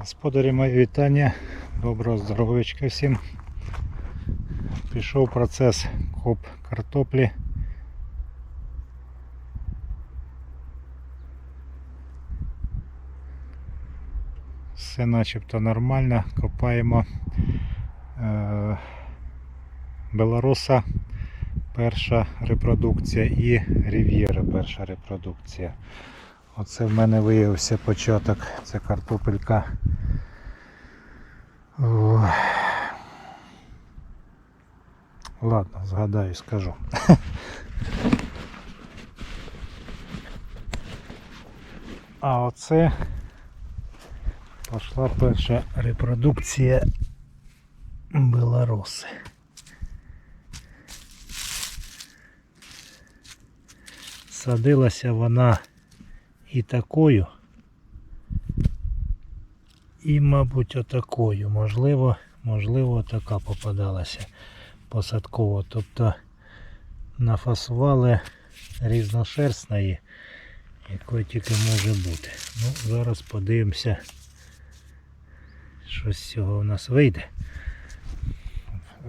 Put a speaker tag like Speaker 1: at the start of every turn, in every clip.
Speaker 1: Господарі мої вітання, доброго здоров'ячка всім. Пішов процес коп картоплі. Все начебто нормально, копаємо е, Беларуса перша репродукція і Рів'єра перша репродукція. Оце в мене виявився початок. Це картопелька. Ладно, згадаю, скажу. А оце пішла перша репродукція Беларуси. Садилася вона і такою, і, мабуть, отакою. Можливо, можливо, така попадалася посадково. Тобто нафасували різношерстної, якої тільки може бути. Ну, зараз подивимося, що з цього у нас вийде.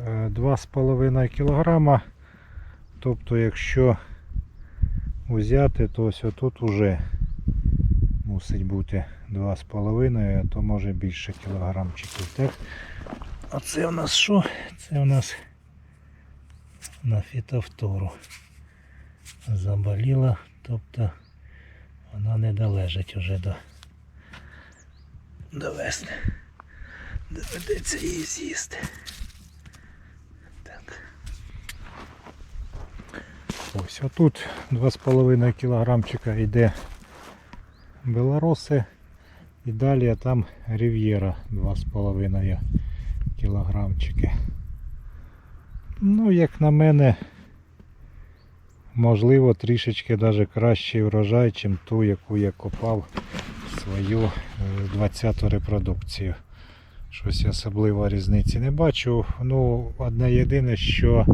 Speaker 1: Е, 2,5 кг. Тобто, якщо взяти, то ось отут уже мусить бути 2,5, а то може більше кілограмчиків. Так? А це у нас що? Це у нас на фітофтору заболіла, тобто вона не долежить уже до, до весни. Доведеться її з'їсти. Так. Ось отут 2,5 кілограмчика йде белароси і далі там Рів'єра 2,5 кілограмчики. Ну, як на мене, можливо, трішечки навіть кращий врожай, ніж ту, яку я копав свою 20-ту репродукцію. Щось особливо різниці не бачу. Ну, одне єдине, що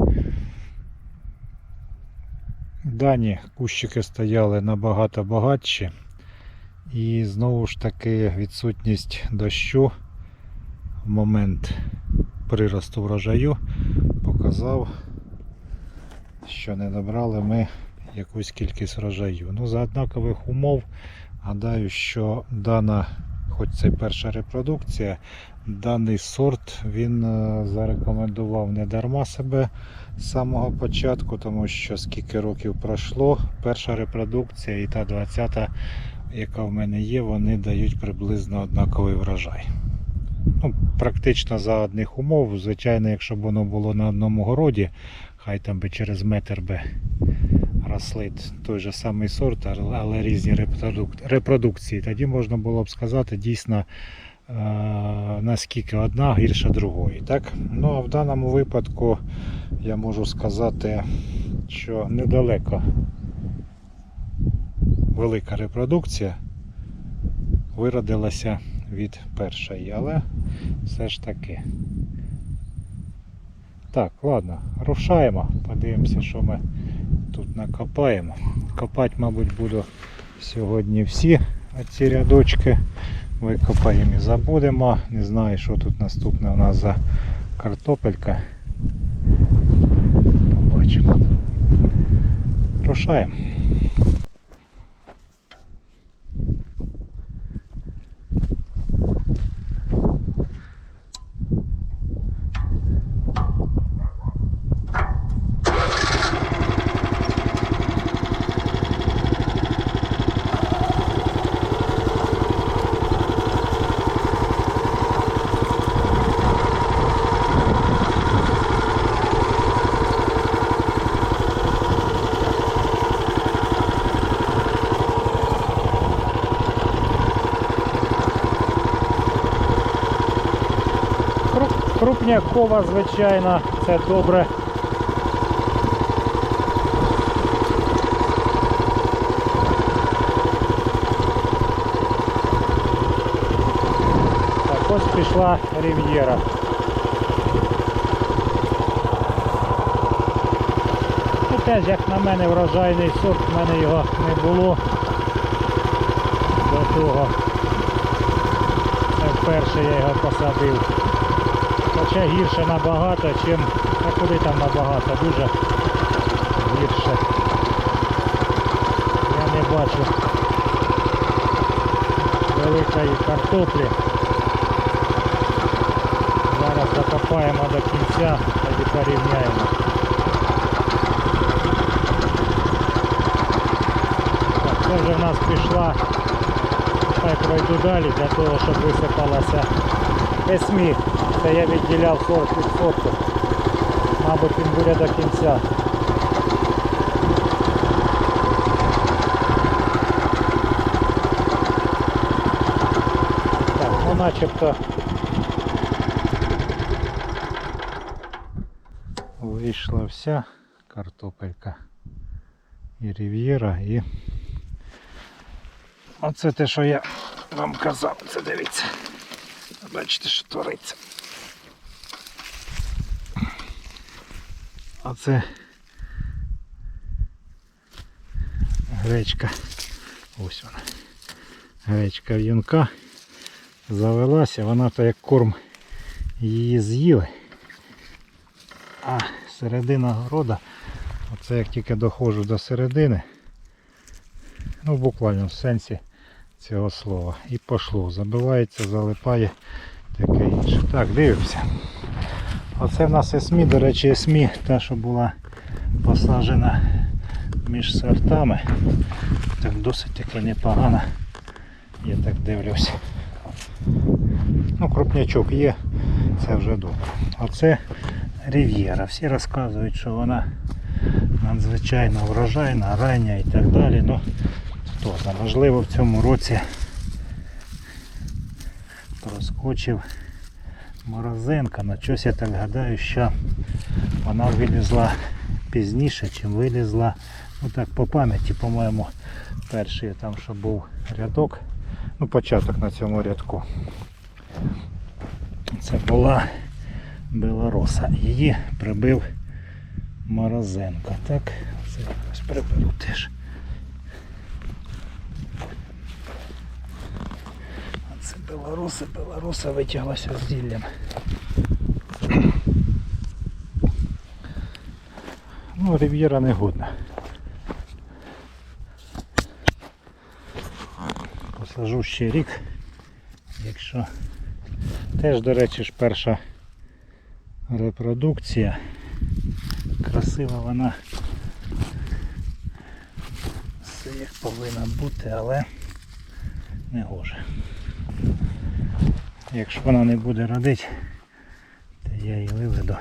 Speaker 1: дані кущики стояли набагато багатші. І знову ж таки відсутність дощу в момент приросту врожаю показав, що не добрали ми якусь кількість врожаю. Ну, за однакових умов, гадаю, що дана, хоч це перша репродукція, даний сорт він е, зарекомендував не дарма себе з самого початку, тому що скільки років пройшло, перша репродукція і та 20-та, яка в мене є, вони дають приблизно однаковий врожай. Ну, практично за одних умов. Звичайно, якщо б воно було на одному городі, хай там би через метр би росли той же самий сорт, але- різні репродукції. Тоді можна було б сказати дійсно е, наскільки одна гірша другої. Так? Ну а в даному випадку я можу сказати, що недалеко велика репродукція виродилася від першої, але все ж таки. Так, ладно, рушаємо, подивимося, що ми тут накопаємо. Копати, мабуть, буду сьогодні всі ці рядочки. Викопаємо і забудемо. Не знаю, що тут наступне у нас за картопелька. Побачимо. Рушаємо. Крупнякова, звичайно, це добре. Так, ось пішла рів'єра. Ну, теж, як на мене, врожайний сорт, в мене його не було до того. Це гірше я його посадив. Хоча гірше набагато, чим. А куди там набагато, дуже гірше. Я не бачу великої картоплі. Зараз закопаємо до кінця, тоді порівняємо. Так, це вже в нас пішла. Хай пройду далі для того, щоб висипалася есмі. Це я відділяв 40%. Мабуть він буде до кінця. Так, ну начебто вийшла вся картопелька і рів'єра і оце те, що я вам казав, це дивіться. Бачите, що твориться. Оце гречка. Ось вона. Гречка в'юнка завелася, вона то як корм її з'їли. А середина города, оце як тільки доходжу до середини, ну в сенсі цього слова. І пошло. Забивається, залипає, таке інше. Так, дивимося. Оце в нас есмі, до речі, есмі, та, що була посаджена між сортами. Так досить таки непогано. Я так дивлюсь. Ну, крупнячок є, це вже добре. Оце Рів'єра. Всі розказують, що вона надзвичайно врожайна, рання і так далі. Ну, хто знає, можливо в цьому році проскочив морозинка. На щось я так гадаю, що вона вилізла пізніше, чим вилізла. Ну так по пам'яті, по-моєму, перший там, що був рядок, ну початок на цьому рядку. Це була Белороса. Її прибив Морозенко. Так, це ось приберу теж. А Це Белоруси, витяглася з зіллям. Ну, Рів'єра не годна. Посажу ще рік, якщо теж, до речі, ж перша репродукція. Красива вона все як повинна бути, але не гоже. Якщо вона не буде родити, то я її виведу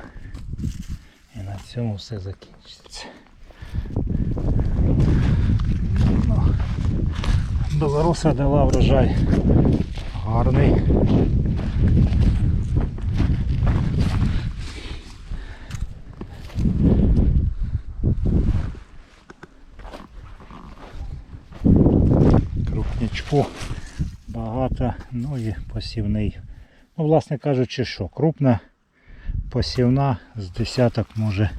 Speaker 1: і на цьому все закінчиться. Ну, Білоруса дала врожай гарний. крупнячку багато, ну і посівний. Ну, власне кажучи, що крупна посівна з десяток може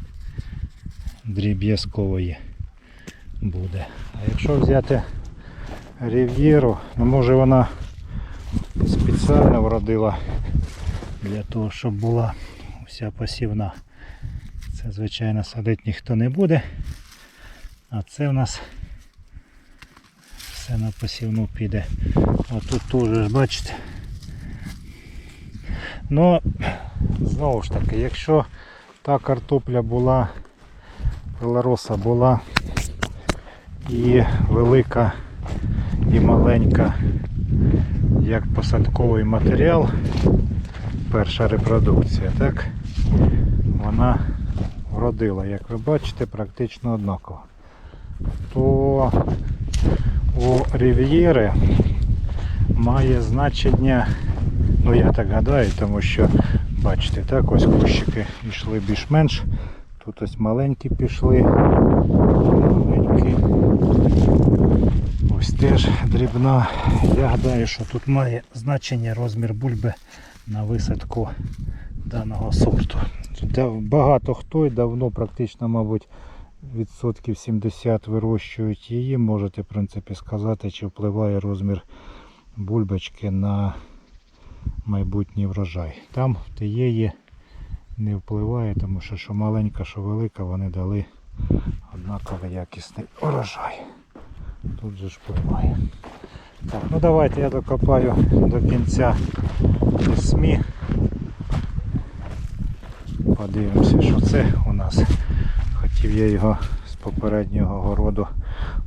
Speaker 1: дріб'язкової буде. А якщо взяти рів'єру, ну може вона спеціально вродила для того, щоб була вся посівна. Це звичайно садити ніхто не буде. А це в нас все на посівну піде. А тут теж бачите. Ну, знову ж таки, якщо та картопля була, белороса була і велика, і маленька, як посадковий матеріал, перша репродукція, так, вона вродила, як ви бачите, практично однаково. То у Рів'єри має значення, ну я так гадаю, тому що бачите, так ось кущики йшли більш-менш. Тут ось маленькі пішли, маленькі. Ось теж дрібна. Я гадаю, що тут має значення розмір бульби на висадку даного сорту. Тут Багато хто і давно, практично, мабуть, відсотків 70 вирощують її. Можете в принципі сказати, чи впливає розмір бульбочки на майбутній врожай. Там в тієї не впливає, тому що що маленька, що велика, вони дали однаково якісний урожай. Тут же ж впливає. Так, ну давайте я докопаю до кінця СМІ. Подивимося, що це у нас. Хотів я його з попереднього городу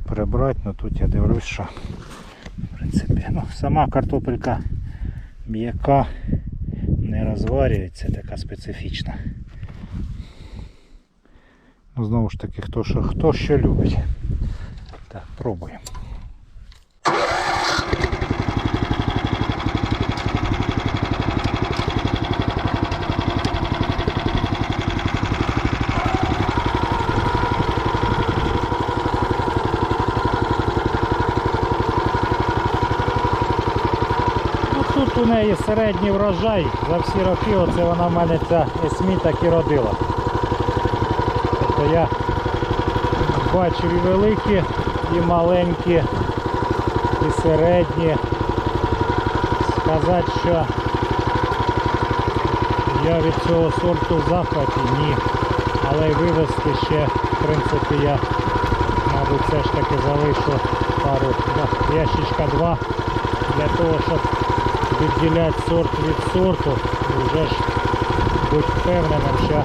Speaker 1: прибрати, але тут я дивлюсь, що в принципі, ну, сама картопелька м'яка, не розварюється, така специфічна. Ну, знову ж таки, хто що, хто що любить. Так, пробуємо. Ну, тут у неї середній врожай за всі роки, оце вона в мене ця есмі так і родила. Тобто я бачив і великі, і маленькі, і середні. Сказати, що я від цього сорту в захваті, ні. Але й вивезти ще, в принципі, я, мабуть, все ж таки залишу пару да, ящичка два для того, щоб відділяти сорт від сорту і вже ж будь впевненим, що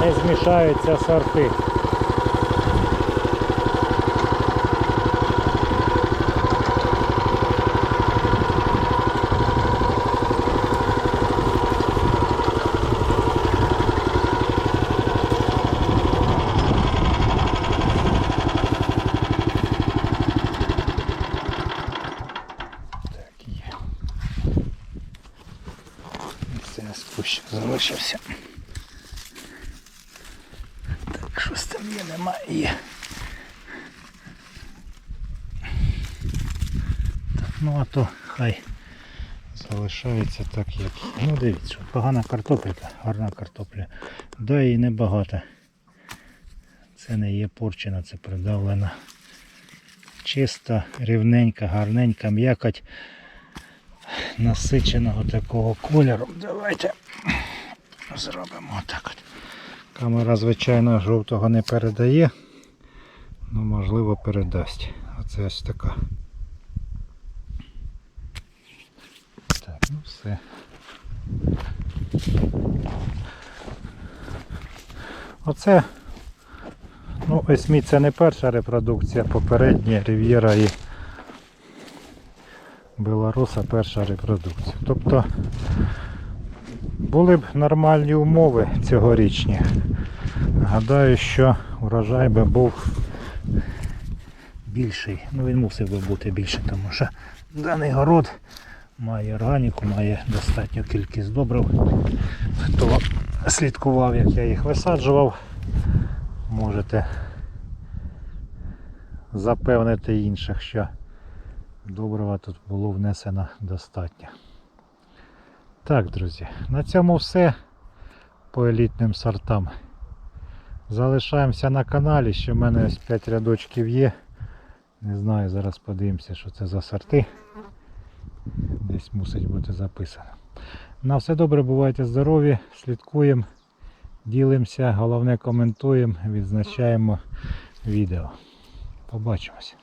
Speaker 1: не змішаються сорти. Так, є. Це спущик залишився. Так, щось там є, немає. Є. Так, ну а то хай залишається так, як. Ну дивіться, погана картопелька, гарна картопля. Да і небагато. Це не є порчена, це придавлена. Чиста, рівненька, гарненька м'якоть насиченого такого кольору. Давайте зробимо отак от. Камера, звичайно, жовтого не передає, але можливо передасть. Оце ось така. Так, ну все. Оце, ну, Есмі це не перша репродукція, попередня Рів'єра і Белоруса перша репродукція. Тобто були б нормальні умови цьогорічні. Гадаю, що урожай би був більший. Ну він мусив би бути більший, тому що даний город має органіку, має достатню кількість добрив. Хто слідкував, як я їх висаджував, можете запевнити інших, що добрива тут було внесено достатньо. Так, друзі, на цьому все по елітним сортам. Залишаємося на каналі, ще в мене ось 5 рядочків є. Не знаю, зараз подивимося, що це за сорти. Десь мусить бути записано. На все добре, бувайте здорові, слідкуємо, ділимося, головне коментуємо, відзначаємо відео. Побачимося.